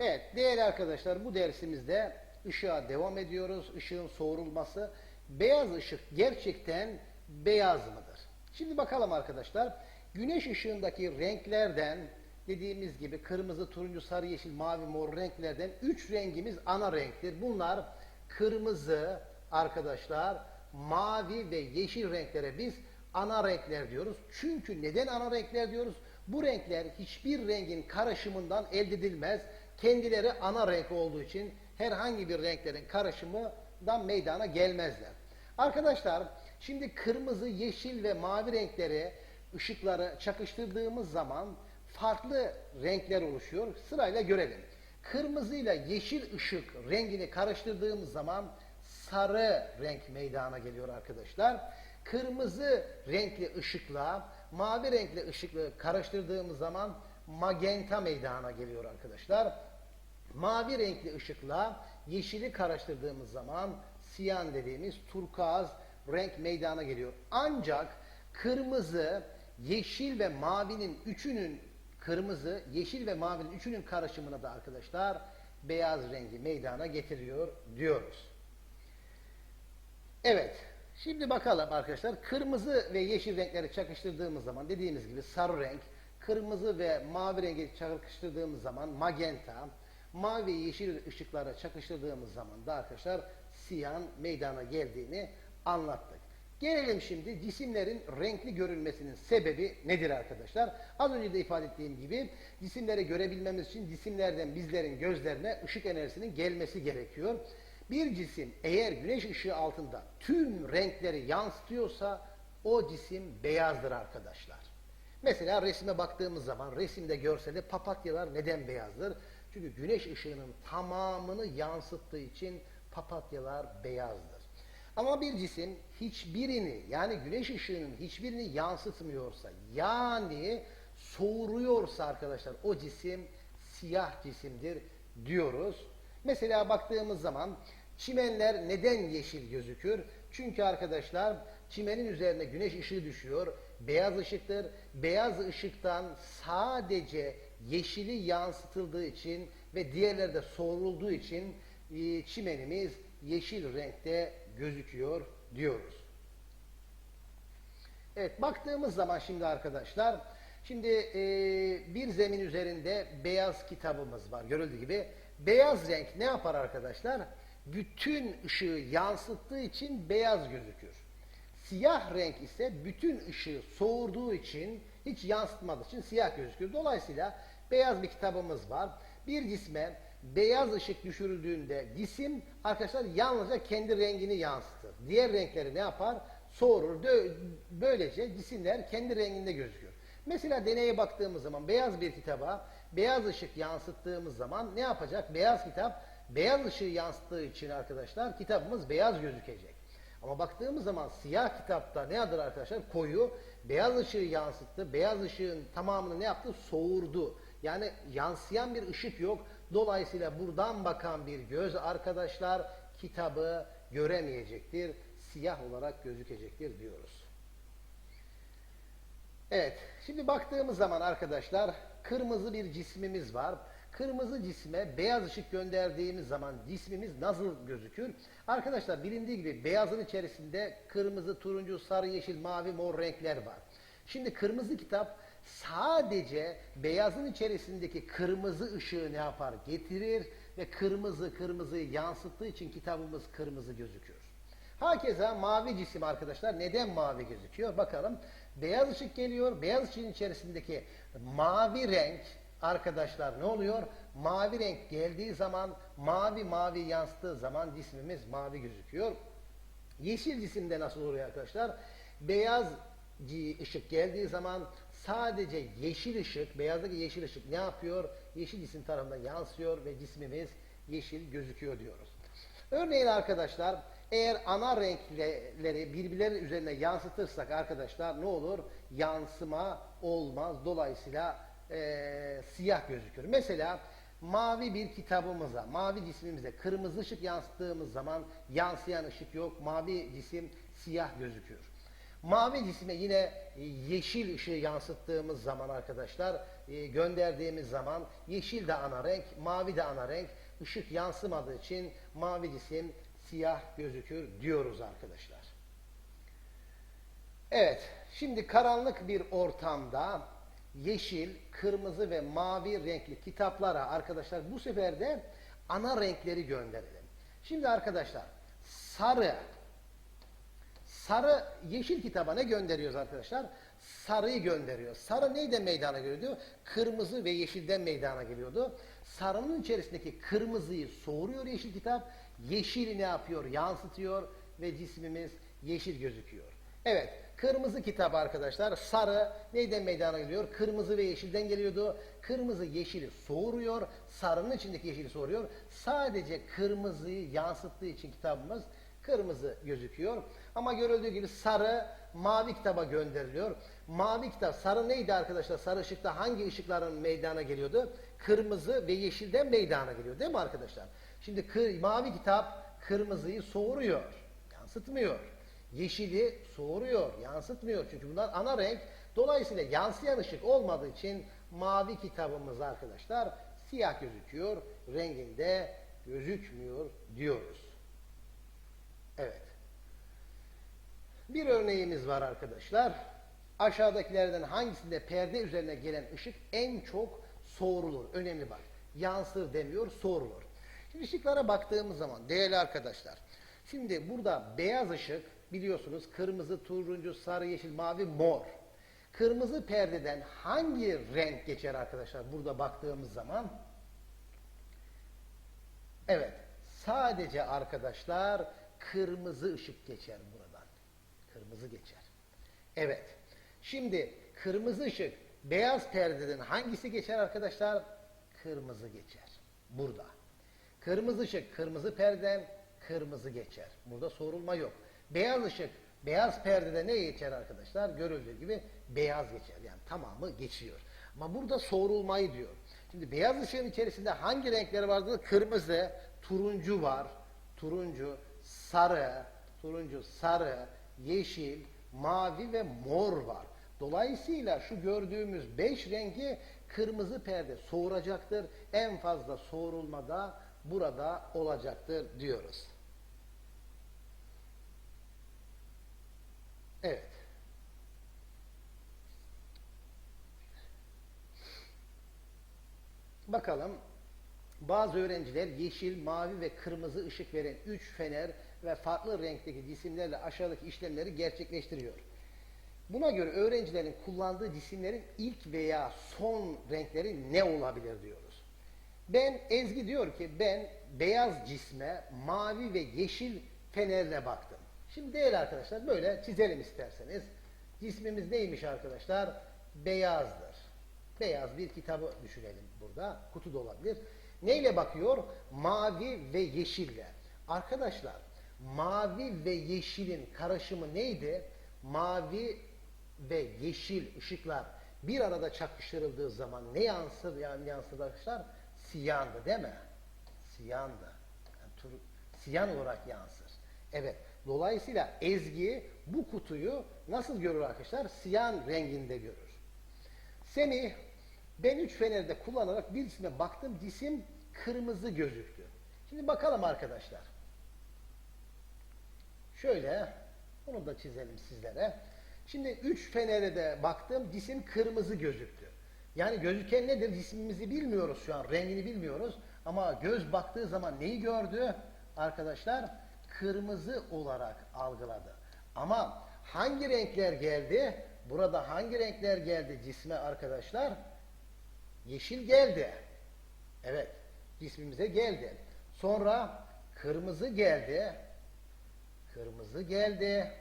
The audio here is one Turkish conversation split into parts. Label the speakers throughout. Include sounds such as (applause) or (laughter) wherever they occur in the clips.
Speaker 1: Evet değerli arkadaşlar bu dersimizde ışığa devam ediyoruz. Işığın soğurulması. Beyaz ışık gerçekten beyaz mıdır? Şimdi bakalım arkadaşlar. Güneş ışığındaki renklerden dediğimiz gibi kırmızı, turuncu, sarı, yeşil, mavi, mor renklerden üç rengimiz ana renktir. Bunlar kırmızı arkadaşlar, mavi ve yeşil renklere biz ana renkler diyoruz. Çünkü neden ana renkler diyoruz? Bu renkler hiçbir rengin karışımından elde edilmez. Kendileri ana renk olduğu için herhangi bir renklerin karışımından meydana gelmezler. Arkadaşlar şimdi kırmızı, yeşil ve mavi renkleri ışıkları çakıştırdığımız zaman farklı renkler oluşuyor. Sırayla görelim. Kırmızıyla yeşil ışık rengini karıştırdığımız zaman sarı renk meydana geliyor arkadaşlar. Kırmızı renkli ışıkla mavi renkli ışıkla karıştırdığımız zaman magenta meydana geliyor arkadaşlar. Mavi renkli ışıkla yeşili karıştırdığımız zaman siyan dediğimiz turkuaz renk meydana geliyor. Ancak kırmızı, yeşil ve mavinin üçünün kırmızı, yeşil ve mavinin üçünün karışımına da arkadaşlar beyaz rengi meydana getiriyor diyoruz. Evet. Şimdi bakalım arkadaşlar. Kırmızı ve yeşil renkleri çakıştırdığımız zaman dediğimiz gibi sarı renk, kırmızı ve mavi rengi çakıştırdığımız zaman magenta, mavi yeşil ışıkları çakıştırdığımız zaman da arkadaşlar siyan meydana geldiğini anlattık. Gelelim şimdi cisimlerin renkli görünmesinin sebebi nedir arkadaşlar? Az önce de ifade ettiğim gibi cisimleri görebilmemiz için cisimlerden bizlerin gözlerine ışık enerjisinin gelmesi gerekiyor. Bir cisim eğer güneş ışığı altında tüm renkleri yansıtıyorsa o cisim beyazdır arkadaşlar. Mesela resme baktığımız zaman resimde görseli papatyalar neden beyazdır? Çünkü güneş ışığının tamamını yansıttığı için papatyalar beyazdır. Ama bir cisim hiçbirini yani güneş ışığının hiçbirini yansıtmıyorsa yani soğuruyorsa arkadaşlar o cisim siyah cisimdir diyoruz. Mesela baktığımız zaman çimenler neden yeşil gözükür? Çünkü arkadaşlar çimenin üzerine güneş ışığı düşüyor. Beyaz ışıktır. Beyaz ışıktan sadece yeşili yansıtıldığı için ve diğerleri de soğurulduğu için e, çimenimiz yeşil renkte gözüküyor diyoruz. Evet baktığımız zaman şimdi arkadaşlar şimdi e, bir zemin üzerinde beyaz kitabımız var görüldüğü gibi. Beyaz renk ne yapar arkadaşlar? Bütün ışığı yansıttığı için beyaz gözükür. Siyah renk ise bütün ışığı soğurduğu için hiç yansıtmadığı için siyah gözükür. Dolayısıyla beyaz bir kitabımız var. Bir cisme beyaz ışık düşürüldüğünde cisim arkadaşlar yalnızca kendi rengini yansıtır. Diğer renkleri ne yapar? Soğurur. Böylece cisimler kendi renginde gözüküyor. Mesela deneye baktığımız zaman beyaz bir kitaba beyaz ışık yansıttığımız zaman ne yapacak? Beyaz kitap beyaz ışığı yansıttığı için arkadaşlar kitabımız beyaz gözükecek. Ama baktığımız zaman siyah kitapta ne adır arkadaşlar? Koyu beyaz ışığı yansıttı. Beyaz ışığın tamamını ne yaptı? Soğurdu. Yani yansıyan bir ışık yok. Dolayısıyla buradan bakan bir göz arkadaşlar kitabı göremeyecektir. Siyah olarak gözükecektir diyoruz. Evet, şimdi baktığımız zaman arkadaşlar kırmızı bir cismimiz var. Kırmızı cisme beyaz ışık gönderdiğimiz zaman cismimiz nasıl gözükür? Arkadaşlar bilindiği gibi beyazın içerisinde kırmızı, turuncu, sarı, yeşil, mavi, mor renkler var. Şimdi kırmızı kitap sadece beyazın içerisindeki kırmızı ışığı ne yapar? Getirir ve kırmızı kırmızıyı yansıttığı için kitabımız kırmızı gözüküyor. Hakeza mavi cisim arkadaşlar neden mavi gözüküyor? Bakalım. Beyaz ışık geliyor. Beyaz ışığın içerisindeki mavi renk arkadaşlar ne oluyor? Mavi renk geldiği zaman mavi mavi yansıttığı zaman cismimiz mavi gözüküyor. Yeşil cisimde nasıl oluyor arkadaşlar? Beyaz ışık geldiği zaman sadece yeşil ışık, beyazdaki yeşil ışık ne yapıyor? Yeşil cisim tarafından yansıyor ve cismimiz yeşil gözüküyor diyoruz. Örneğin arkadaşlar eğer ana renkleri birbirlerinin üzerine yansıtırsak arkadaşlar ne olur? Yansıma olmaz. Dolayısıyla e, siyah gözükür. Mesela mavi bir kitabımıza, mavi cismimize kırmızı ışık yansıttığımız zaman yansıyan ışık yok. Mavi cisim siyah gözüküyor. Mavi cisme yine e, yeşil ışığı yansıttığımız zaman arkadaşlar, e, gönderdiğimiz zaman yeşil de ana renk, mavi de ana renk. Işık yansımadığı için mavi cisim siyah gözükür diyoruz arkadaşlar. Evet, şimdi karanlık bir ortamda yeşil, kırmızı ve mavi renkli kitaplara arkadaşlar bu sefer de ana renkleri gönderelim. Şimdi arkadaşlar sarı, sarı yeşil kitaba ne gönderiyoruz arkadaşlar? Sarıyı gönderiyor. Sarı neyden meydana geliyordu? Kırmızı ve yeşilden meydana geliyordu. Sarının içerisindeki kırmızıyı soğuruyor yeşil kitap. Yeşili ne yapıyor? Yansıtıyor ve cismimiz yeşil gözüküyor. Evet, kırmızı kitap arkadaşlar. Sarı neyden meydana geliyor? Kırmızı ve yeşilden geliyordu. Kırmızı yeşili soğuruyor. Sarının içindeki yeşili soğuruyor. Sadece kırmızıyı yansıttığı için kitabımız kırmızı gözüküyor. Ama görüldüğü gibi sarı mavi kitaba gönderiliyor. Mavi kitap sarı neydi arkadaşlar? Sarı ışıkta hangi ışıkların meydana geliyordu? Kırmızı ve yeşilden meydana geliyor değil mi arkadaşlar? Şimdi kır, mavi kitap kırmızıyı soğuruyor. Yansıtmıyor. Yeşili soğuruyor, yansıtmıyor. Çünkü bunlar ana renk. Dolayısıyla yansıyan ışık olmadığı için mavi kitabımız arkadaşlar siyah gözüküyor. Renginde gözükmüyor diyoruz. Evet. Bir örneğimiz var arkadaşlar. Aşağıdakilerden hangisinde perde üzerine gelen ışık en çok soğurulur? Önemli bak. Yansır demiyor, soğurulur. Şimdi ışıklara baktığımız zaman değerli arkadaşlar. Şimdi burada beyaz ışık biliyorsunuz kırmızı, turuncu, sarı, yeşil, mavi, mor. Kırmızı perdeden hangi renk geçer arkadaşlar burada baktığımız zaman? Evet. Sadece arkadaşlar kırmızı ışık geçer buradan. Kırmızı geçer. Evet. Şimdi kırmızı ışık beyaz perdeden hangisi geçer arkadaşlar? Kırmızı geçer. Burada. Kırmızı ışık kırmızı perdeden kırmızı geçer. Burada sorulma yok. Beyaz ışık beyaz perdede ne geçer arkadaşlar? Görüldüğü gibi beyaz geçer. Yani tamamı geçiyor. Ama burada soğurulmayı diyor. Şimdi beyaz ışığın içerisinde hangi renkleri vardır? Kırmızı, turuncu var. Turuncu, sarı, turuncu, sarı, yeşil, mavi ve mor var. Dolayısıyla şu gördüğümüz beş rengi kırmızı perde soğuracaktır. En fazla soğurulmada burada olacaktır diyoruz. Evet. Bakalım. Bazı öğrenciler yeşil, mavi ve kırmızı ışık veren üç fener ve farklı renkteki cisimlerle aşağıdaki işlemleri gerçekleştiriyor. Buna göre öğrencilerin kullandığı cisimlerin ilk veya son renkleri ne olabilir diyoruz. Ben Ezgi diyor ki ben beyaz cisme mavi ve yeşil fenerle baktım. Şimdi değerli arkadaşlar böyle çizelim isterseniz. Cismimiz neymiş arkadaşlar? Beyazdır. Beyaz bir kitabı düşünelim burada. Kutu da olabilir. Neyle bakıyor? Mavi ve yeşille. Arkadaşlar mavi ve yeşilin karışımı neydi? Mavi ve yeşil ışıklar bir arada çakıştırıldığı zaman ne yansır yani yansır arkadaşlar? Siyandı değil mi? Siyandı. Yani tur, siyan olarak yansır. Evet. Dolayısıyla Ezgi bu kutuyu nasıl görür arkadaşlar? Siyan renginde görür. Semih ben üç fenerde kullanarak birisine baktım cisim kırmızı gözüktü. Şimdi bakalım arkadaşlar. Şöyle bunu da çizelim sizlere. Şimdi üç fenere de baktım cisim kırmızı gözüktü. Yani gözüken nedir? Cismimizi bilmiyoruz şu an. Rengini bilmiyoruz. Ama göz baktığı zaman neyi gördü? Arkadaşlar kırmızı olarak algıladı. Ama hangi renkler geldi? Burada hangi renkler geldi cisme arkadaşlar? Yeşil geldi. Evet, cismimize geldi. Sonra kırmızı geldi. Kırmızı geldi.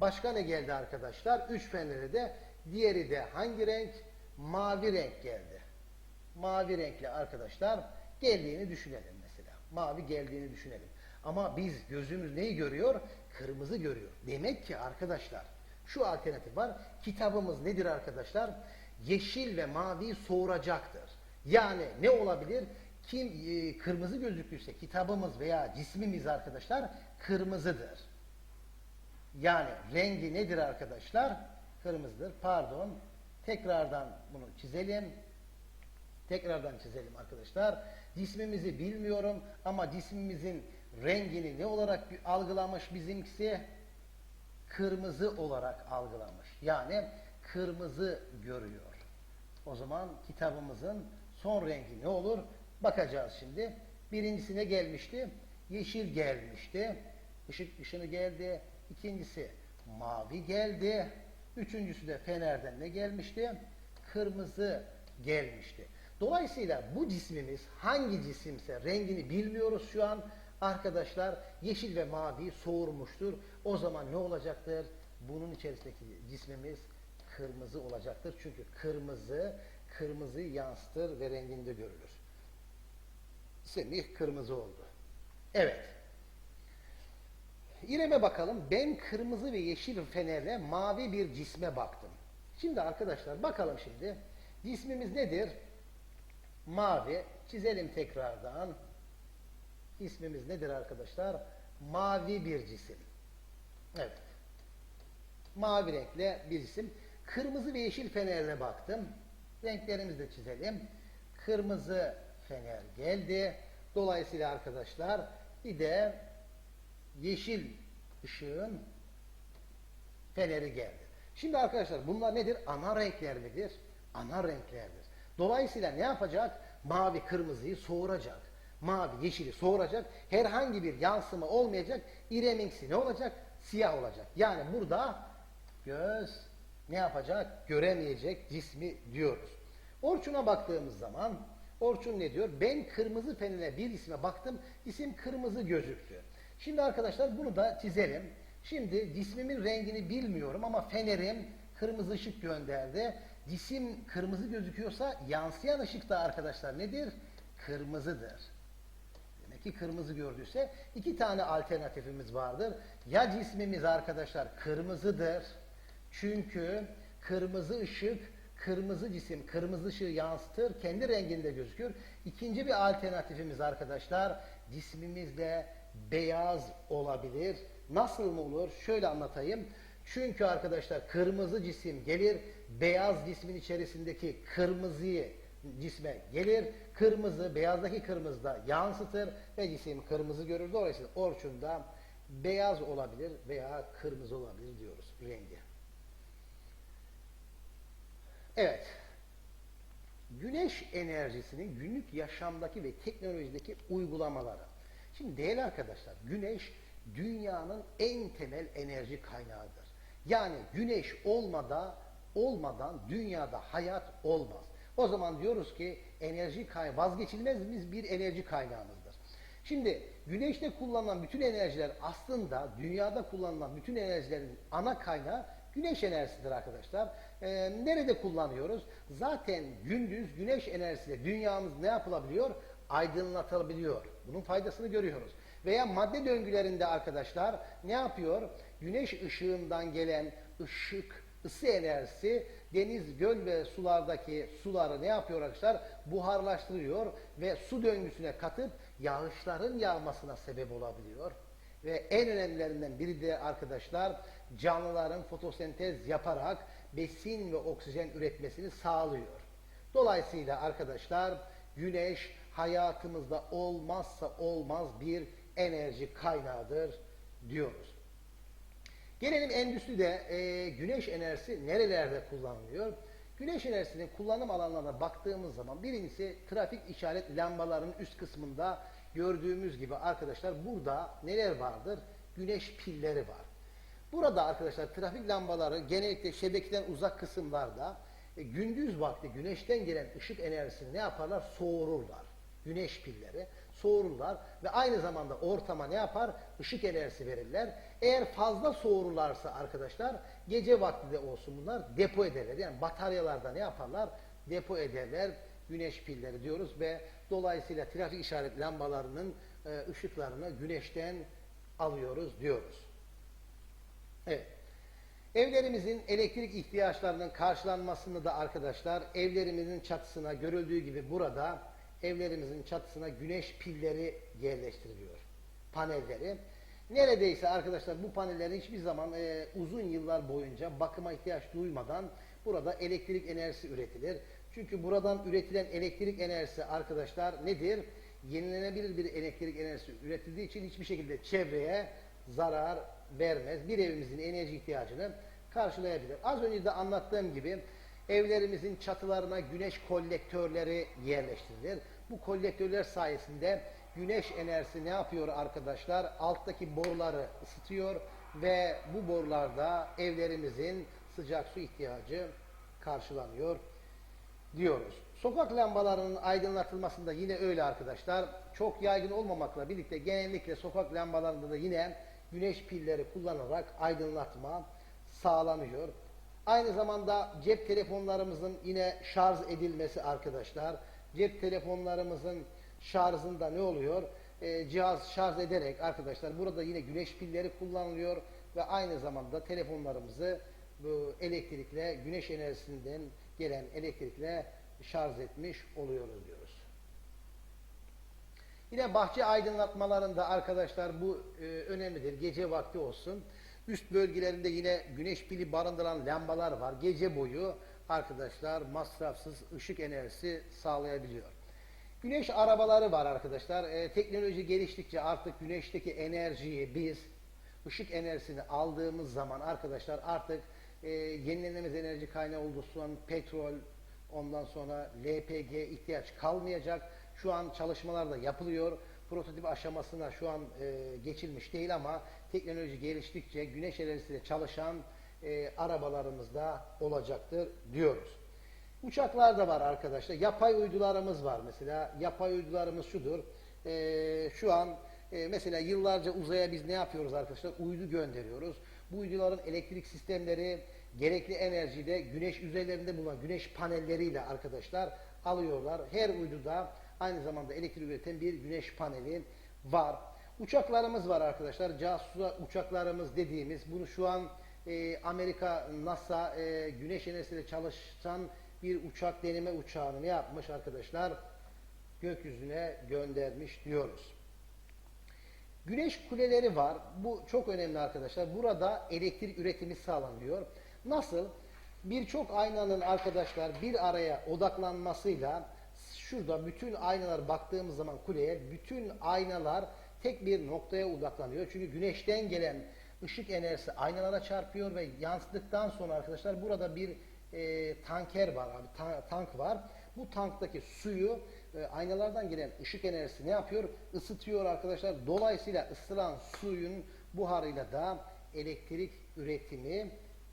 Speaker 1: Başka ne geldi arkadaşlar? Üç feneri de diğeri de hangi renk? Mavi renk geldi. Mavi renkli arkadaşlar geldiğini düşünelim mesela. Mavi geldiğini düşünelim. Ama biz gözümüz neyi görüyor? Kırmızı görüyor. Demek ki arkadaşlar şu alternatif var. Kitabımız nedir arkadaşlar? Yeşil ve mavi soğuracaktır. Yani ne olabilir? Kim e, kırmızı gözüktüyse kitabımız veya cismimiz arkadaşlar kırmızıdır. Yani rengi nedir arkadaşlar? Kırmızıdır. Pardon. Tekrardan bunu çizelim. Tekrardan çizelim arkadaşlar. Cismimizi bilmiyorum ama cismimizin rengini ne olarak algılamış bizimkisi? Kırmızı olarak algılamış. Yani kırmızı görüyor. O zaman kitabımızın son rengi ne olur? Bakacağız şimdi. Birincisine gelmişti. Yeşil gelmişti. Işık ışını geldi. İkincisi mavi geldi. Üçüncüsü de fenerden ne gelmişti? Kırmızı gelmişti. Dolayısıyla bu cismimiz hangi cisimse rengini bilmiyoruz şu an. Arkadaşlar yeşil ve mavi soğurmuştur. O zaman ne olacaktır? Bunun içerisindeki cismimiz kırmızı olacaktır. Çünkü kırmızı kırmızıyı yansıtır ve renginde görülür. Semih kırmızı oldu. Evet. İrem'e bakalım. Ben kırmızı ve yeşil fenerle mavi bir cisme baktım. Şimdi arkadaşlar bakalım şimdi. Cismimiz nedir? Mavi. Çizelim tekrardan. İsmimiz nedir arkadaşlar? Mavi bir cisim. Evet. Mavi renkle bir cisim. Kırmızı ve yeşil fenerle baktım. Renklerimizi de çizelim. Kırmızı fener geldi. Dolayısıyla arkadaşlar bir de yeşil ışığın feneri geldi. Şimdi arkadaşlar bunlar nedir? Ana renkler midir? Ana renklerdir. Dolayısıyla ne yapacak? Mavi kırmızıyı soğuracak. Mavi yeşili soğuracak. Herhangi bir yansıma olmayacak. İremiksi ne olacak? Siyah olacak. Yani burada göz ne yapacak? Göremeyecek cismi diyoruz. Orçun'a baktığımız zaman Orçun ne diyor? Ben kırmızı fenine bir isme baktım. İsim kırmızı gözüktü. Şimdi arkadaşlar bunu da çizelim. Şimdi cismimin rengini bilmiyorum ama fenerim kırmızı ışık gönderdi. Cisim kırmızı gözüküyorsa yansıyan ışık da arkadaşlar nedir? Kırmızıdır. Demek ki kırmızı gördüyse iki tane alternatifimiz vardır. Ya cismimiz arkadaşlar kırmızıdır. Çünkü kırmızı ışık kırmızı cisim kırmızı ışığı yansıtır, kendi renginde gözükür. İkinci bir alternatifimiz arkadaşlar cismimiz de beyaz olabilir. Nasıl mı olur? Şöyle anlatayım. Çünkü arkadaşlar kırmızı cisim gelir, beyaz cismin içerisindeki kırmızıyı cisme gelir. Kırmızı, beyazdaki kırmızı da yansıtır ve cisim kırmızı görür. Dolayısıyla orçunda beyaz olabilir veya kırmızı olabilir diyoruz rengi. Evet. Güneş enerjisinin günlük yaşamdaki ve teknolojideki uygulamaları. Şimdi değerli arkadaşlar, güneş dünyanın en temel enerji kaynağıdır. Yani güneş olmadan olmadan dünyada hayat olmaz. O zaman diyoruz ki enerji kaynağı vazgeçilmez bir enerji kaynağımızdır. Şimdi güneşte kullanılan bütün enerjiler aslında dünyada kullanılan bütün enerjilerin ana kaynağı güneş enerjisidir arkadaşlar. Ee, nerede kullanıyoruz? Zaten gündüz güneş enerjisiyle dünyamız ne yapılabiliyor? Aydınlatılabiliyor. Bunun faydasını görüyoruz. Veya madde döngülerinde arkadaşlar ne yapıyor? Güneş ışığından gelen ışık, ısı enerjisi deniz, göl ve sulardaki suları ne yapıyor arkadaşlar? Buharlaştırıyor ve su döngüsüne katıp yağışların yağmasına sebep olabiliyor. Ve en önemlilerinden biri de arkadaşlar canlıların fotosentez yaparak besin ve oksijen üretmesini sağlıyor. Dolayısıyla arkadaşlar güneş hayatımızda olmazsa olmaz bir enerji kaynağıdır diyoruz. Gelelim endüstride e, güneş enerjisi nerelerde kullanılıyor? Güneş enerjisinin kullanım alanlarına baktığımız zaman birincisi trafik işaret lambalarının üst kısmında gördüğümüz gibi arkadaşlar burada neler vardır? Güneş pilleri var. Burada arkadaşlar trafik lambaları genellikle şebekeden uzak kısımlarda e, gündüz vakti güneşten gelen ışık enerjisini ne yaparlar? Soğururlar. Güneş pilleri soğururlar ve aynı zamanda ortama ne yapar? Işık enerjisi verirler. Eğer fazla soğururlarsa arkadaşlar gece vakti de olsun bunlar depo ederler. Yani bataryalarda ne yaparlar? Depo ederler güneş pilleri diyoruz ve dolayısıyla trafik işaret lambalarının e, ışıklarını güneşten alıyoruz diyoruz. Evet. Evlerimizin elektrik ihtiyaçlarının karşılanmasını da arkadaşlar evlerimizin çatısına görüldüğü gibi burada evlerimizin çatısına güneş pilleri yerleştiriliyor. Panelleri. Neredeyse arkadaşlar bu panellerin hiçbir zaman e, uzun yıllar boyunca bakıma ihtiyaç duymadan burada elektrik enerjisi üretilir. Çünkü buradan üretilen elektrik enerjisi arkadaşlar nedir? Yenilenebilir bir elektrik enerjisi üretildiği için hiçbir şekilde çevreye zarar vermez. Bir evimizin enerji ihtiyacını karşılayabilir. Az önce de anlattığım gibi evlerimizin çatılarına güneş kolektörleri yerleştirilir. Bu kolektörler sayesinde güneş enerjisi ne yapıyor arkadaşlar? Alttaki boruları ısıtıyor ve bu borularda evlerimizin sıcak su ihtiyacı karşılanıyor diyoruz. Sokak lambalarının aydınlatılmasında yine öyle arkadaşlar. Çok yaygın olmamakla birlikte genellikle sokak lambalarında da yine güneş pilleri kullanarak aydınlatma sağlanıyor. Aynı zamanda cep telefonlarımızın yine şarj edilmesi arkadaşlar. Cep telefonlarımızın şarjında ne oluyor? Ee, cihaz şarj ederek arkadaşlar burada yine güneş pilleri kullanılıyor ve aynı zamanda telefonlarımızı bu elektrikle güneş enerjisinden gelen elektrikle şarj etmiş oluyoruz diyoruz. Yine bahçe aydınlatmalarında arkadaşlar bu e, önemlidir. Gece vakti olsun. Üst bölgelerinde yine güneş pili barındıran lambalar var. Gece boyu arkadaşlar masrafsız ışık enerjisi sağlayabiliyor. Güneş arabaları var arkadaşlar. E, teknoloji geliştikçe artık güneşteki enerjiyi biz ışık enerjisini aldığımız zaman arkadaşlar artık e, yenilenemez enerji kaynağı olduğu son petrol, ondan sonra LPG ihtiyaç kalmayacak. Şu an çalışmalar da yapılıyor. Prototip aşamasına şu an e, geçilmiş değil ama teknoloji geliştikçe güneş enerjisiyle çalışan e, arabalarımızda olacaktır diyoruz. Uçaklar da var arkadaşlar. Yapay uydularımız var mesela. Yapay uydularımız şudur. E, şu an e, mesela yıllarca uzaya biz ne yapıyoruz arkadaşlar? Uydu gönderiyoruz. Bu uyduların elektrik sistemleri gerekli enerjiyi de güneş üzerlerinde bulunan güneş panelleriyle arkadaşlar alıyorlar. Her uyduda aynı zamanda elektrik üreten bir güneş paneli var. Uçaklarımız var arkadaşlar. Casus uçaklarımız dediğimiz bunu şu an e, Amerika NASA e, güneş enerjisiyle çalışan bir uçak deneme uçağını ne yapmış arkadaşlar? Gökyüzüne göndermiş diyoruz. Güneş kuleleri var. Bu çok önemli arkadaşlar. Burada elektrik üretimi sağlanıyor. Nasıl? Birçok aynanın arkadaşlar bir araya odaklanmasıyla şurada bütün aynalar baktığımız zaman kuleye bütün aynalar tek bir noktaya odaklanıyor. Çünkü güneşten gelen ışık enerjisi aynalara çarpıyor ve yansıdıktan sonra arkadaşlar burada bir e, tanker var abi ta tank var. Bu tanktaki suyu e, aynalardan gelen ışık enerjisi ne yapıyor? Isıtıyor arkadaşlar. Dolayısıyla ısılan suyun buharıyla da elektrik üretimi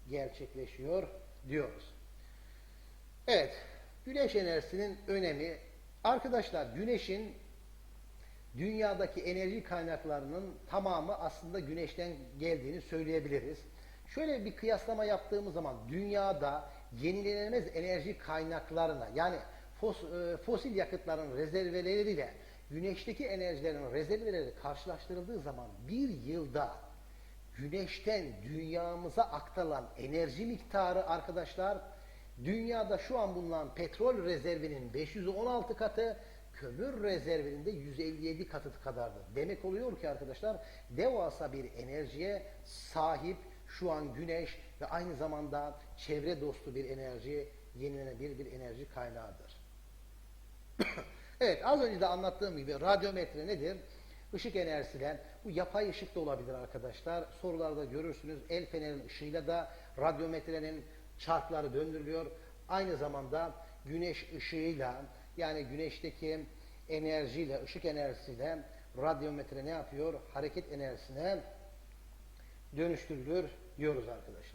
Speaker 1: gerçekleşiyor diyoruz. Evet, güneş enerjisinin önemi. Arkadaşlar güneşin dünyadaki enerji kaynaklarının tamamı aslında güneşten geldiğini söyleyebiliriz. Şöyle bir kıyaslama yaptığımız zaman dünyada yenilenemez enerji kaynaklarına yani fos, e, fosil yakıtların rezerveleriyle güneşteki enerjilerin rezerveleri karşılaştırıldığı zaman bir yılda güneşten dünyamıza aktarılan enerji miktarı arkadaşlar dünyada şu an bulunan petrol rezervinin 516 katı kömür rezervinin de 157 katı kadardır. Demek oluyor ki arkadaşlar devasa bir enerjiye sahip şu an güneş ve aynı zamanda çevre dostu bir enerji, yenilenebilir bir enerji kaynağıdır. (coughs) evet az önce de anlattığım gibi radyometre nedir? Işık enerjisiyle bu yapay ışık da olabilir arkadaşlar. Sorularda görürsünüz el fenerin ışığıyla da radyometrenin çarkları döndürülüyor. Aynı zamanda güneş ışığıyla yani güneşteki enerjiyle, ışık enerjisiyle radyometre ne yapıyor? Hareket enerjisine dönüştürülür diyoruz arkadaşlar.